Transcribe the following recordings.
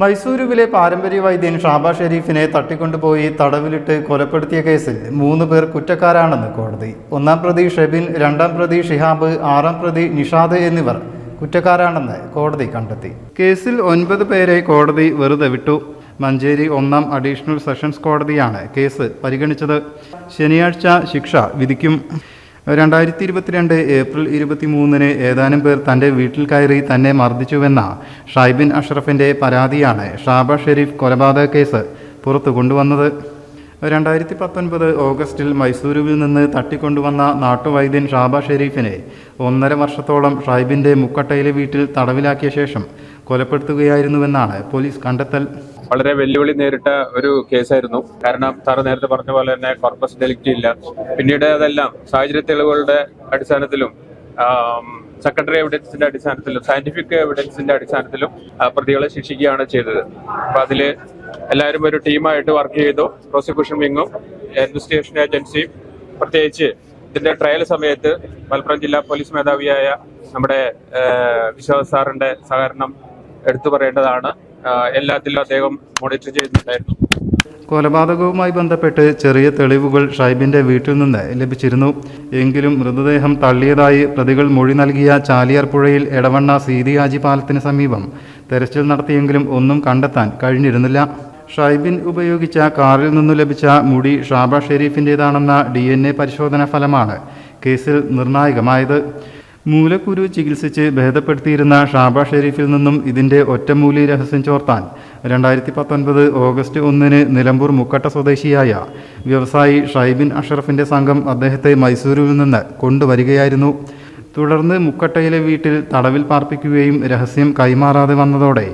മൈസൂരുവിലെ പാരമ്പര്യ വൈദ്യൻ ഷാബ ഷെരീഫിനെ തട്ടിക്കൊണ്ടുപോയി തടവിലിട്ട് കൊലപ്പെടുത്തിയ കേസിൽ മൂന്ന് പേർ കുറ്റക്കാരാണെന്ന് കോടതി. ഒന്നാം പ്രതി ഷെബിൻ രണ്ടാം പ്രതി ഷിഹാബ് ആറാം പ്രതി നിഷാദ് എന്നിവർ കുറ്റക്കാരാണെന്ന് കോടതി കണ്ടെത്തി. കേസിൽ ഒൻപത് പേരെ കോടതി വെറുതെ വിട്ടു. മഞ്ചേരി ഒന്നാം അഡീഷണൽ സെഷൻസ് കോടതിയാണ് കേസ് പരിഗണിച്ചത്. ശനിയാഴ്ച ശിക്ഷ വിധിക്കും. രണ്ടായിരത്തി ഇരുപത്തിരണ്ട് ഏപ്രിൽ ഇരുപത്തി മൂന്നിന് ഏതാനും പേർ തന്റെ വീട്ടിൽ കയറി തന്നെ മർദ്ദിച്ചുവെന്ന ഷൈബിൻ അഷ്റഫിന്റെ പരാതിയാണ് ഷാബ ഷെരീഫ് കൊലപാതക കേസ് പുറത്തു കൊണ്ടുവന്നത് രണ്ടായിരത്തി പത്തൊൻപത് ഓഗസ്റ്റിൽ മൈസൂരുവിൽ നിന്ന് തട്ടിക്കൊണ്ടുവന്ന നാട്ടുവൈദ്യൻ ഷാബ ഷെരീഫിനെ ഒന്നര വർഷത്തോളം ഷൈബിന്റെ മുക്കട്ടയിലെ വീട്ടിൽ തടവിലാക്കിയ ശേഷം കൊലപ്പെടുത്തുകയായിരുന്നുവെന്നാണ് പോലീസ് കണ്ടെത്തൽ. വളരെ വെല്ലുവിളി നേരിട്ട ഒരു കേസായിരുന്നു. കാരണം സാറ് നേരത്തെ പറഞ്ഞ പോലെ തന്നെ കോർപ്പസ് ഡെലിക്റ്റ് ഇല്ല. പിന്നീട് അതെല്ലാം സാഹചര്യ തെളിവുകളുടെ അടിസ്ഥാനത്തിലും സെക്കൻഡറി എവിഡൻസിന്റെ അടിസ്ഥാനത്തിലും സയന്റിഫിക് എവിഡൻസിന്റെ അടിസ്ഥാനത്തിലും പ്രതികളെ ശിക്ഷിക്കുകയാണ് ചെയ്തത്. അപ്പൊ അതിൽ എല്ലാവരും ഒരു ടീമായിട്ട് വർക്ക് ചെയ്തു. പ്രോസിക്യൂഷൻ വിങ്ങും ഇൻവെസ്റ്റിഗേഷൻ ഏജൻസിയും. പ്രത്യേകിച്ച് ഇതിന്റെ ട്രയൽ സമയത്ത് മലപ്പുറം ജില്ലാ പോലീസ് മേധാവിയായ നമ്മുടെ വിശ്വാസ് സാറിന്റെ സഹകരണം എടുത്തു പറയേണ്ടതാണ്. എല്ലാത്തിലും അദ്ദേഹം മോണിറ്റർ ചെയ്യുന്നുണ്ടായിരുന്നു കൊലപാതകവുമായി ബന്ധപ്പെട്ട് ചെറിയ തെളിവുകൾ ഷൈബിന്റെ വീട്ടിൽ നിന്ന് ലഭിച്ചിരുന്നു. എങ്കിലും മൃതദേഹം തള്ളിയതായി പ്രതികൾ മൊഴി നൽകിയ ചാലിയാർ പുഴയിൽ എടവണ്ണ സീതിയാജി പാലത്തിന് സമീപം തെരച്ചിൽ നടത്തിയെങ്കിലും ഒന്നും കണ്ടെത്താൻ കഴിഞ്ഞിരുന്നില്ല. ഷൈബിൻ ഉപയോഗിച്ച കാറിൽ നിന്നു ലഭിച്ച മുടി ഷാബ ഷെരീഫിന്റേതാണെന്ന ഡി എൻ എ പരിശോധനാ ഫലമാണ് കേസിൽ നിർണായകമായത്. മൂലക്കുരു ചികിത്സിച്ച് ഭേദപ്പെടുത്തിയിരുന്ന ഷാബ ഷെരീഫിൽ നിന്നും ഇതിന്റെ ഒറ്റമൂലി രഹസ്യം ചോർത്താൻ രണ്ടായിരത്തി പത്തൊൻപത് ഓഗസ്റ്റ് ഒന്നിന് നിലമ്പൂർ മുക്കട്ട സ്വദേശിയായ വ്യവസായി ഷൈബിൻ അഷറഫിന്റെ സംഘം അദ്ദേഹത്തെ മൈസൂരിൽ നിന്ന് കൊണ്ടുവരികയായിരുന്നു. തുടർന്ന് മുക്കട്ടയിലെ വീട്ടിൽ തടവിൽ പാർപ്പിക്കുകയും രഹസ്യം കൈമാറാതെ വന്നതോടെ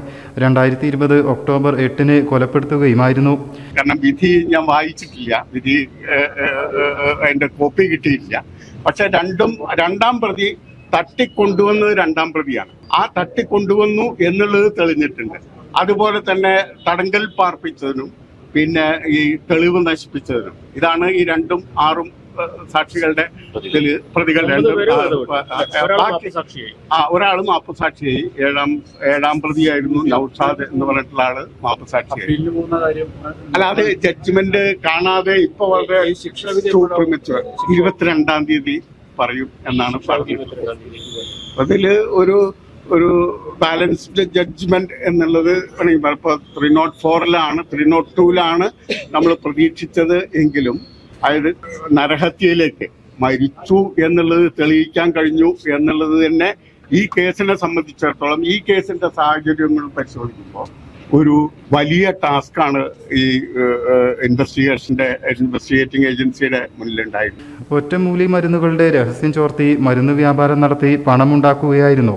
രണ്ടായിരത്തി ഇരുപത് ഒക്ടോബർ എട്ടിന് കൊലപ്പെടുത്തുകയുമായിരുന്നു. കാരണം വിധി ഞാൻ വായിച്ചിട്ടില്ല. വിധി അതിന്റെ കോപ്പി കിട്ടിയിട്ടില്ല. പക്ഷെ രണ്ടും രണ്ടാം പ്രതി തട്ടിക്കൊണ്ടുവന്നത് രണ്ടാം പ്രതിയാണ്. ആ തട്ടിക്കൊണ്ടുവന്നു എന്നുള്ളത് തെളിഞ്ഞിട്ടുണ്ട്. അതുപോലെ തന്നെ തടങ്കൽ പാർപ്പിച്ചതിനും പിന്നെ ഈ തെളിവ് നശിപ്പിച്ചതിനും. ഇതാണ് ഈ രണ്ടും ആറും സാക്ഷികളുടെ പ്രതികൾ രണ്ടും ആ, ഒരാൾ മാപ്പ് സാക്ഷിയായി. ഏഴാം ഏഴാം പ്രതിയായിരുന്നു നൌഷാദ് എന്ന് പറഞ്ഞിട്ടുള്ള ആൾ മാപ്പുസാക്ഷിയായി അല്ല അത് ജഡ്ജ്മെന്റ് കാണാതെ ഇപ്പൊ വളരെ ശിക്ഷ ഇരുപത്തിരണ്ടാം തീയതി പറയും എന്നാണ് പറഞ്ഞത് അതിൽ ഒരു ഒരു ബാലൻസ്ഡ് ജഡ്ജ്മെന്റ് എന്നുള്ളത് വേണമെങ്കിൽ ഇപ്പോൾ ത്രീ നോട്ട് ഫോറിലാണ് ത്രീ നോട്ട് ടൂവിലാണ് നമ്മൾ പ്രതീക്ഷിച്ചത് എങ്കിലും അതായത് നരഹത്യയിലേക്ക് മരിച്ചു എന്നുള്ളത് തെളിയിക്കാൻ കഴിഞ്ഞു എന്നുള്ളത് തന്നെ ഈ കേസിനെ സംബന്ധിച്ചിടത്തോളം ഈ കേസിന്റെ സാഹചര്യങ്ങൾ പരിശോധിക്കുമ്പോൾ ഒരു വലിയ ടാസ്ക്കാണ് ഈ ഇൻവെസ്റ്റിഗേഷന്റെ ഇൻവെസ്റ്റിഗേറ്റിംഗ് ഏജൻസിയുടെ മുന്നിലുണ്ടായിരുന്നത്. ഒറ്റമൂലി മരുന്നുകളുടെ രഹസ്യം ചോർത്തി മരുന്ന് വ്യാപാരം നടത്തി പണമുണ്ടാക്കുകയായിരുന്നു.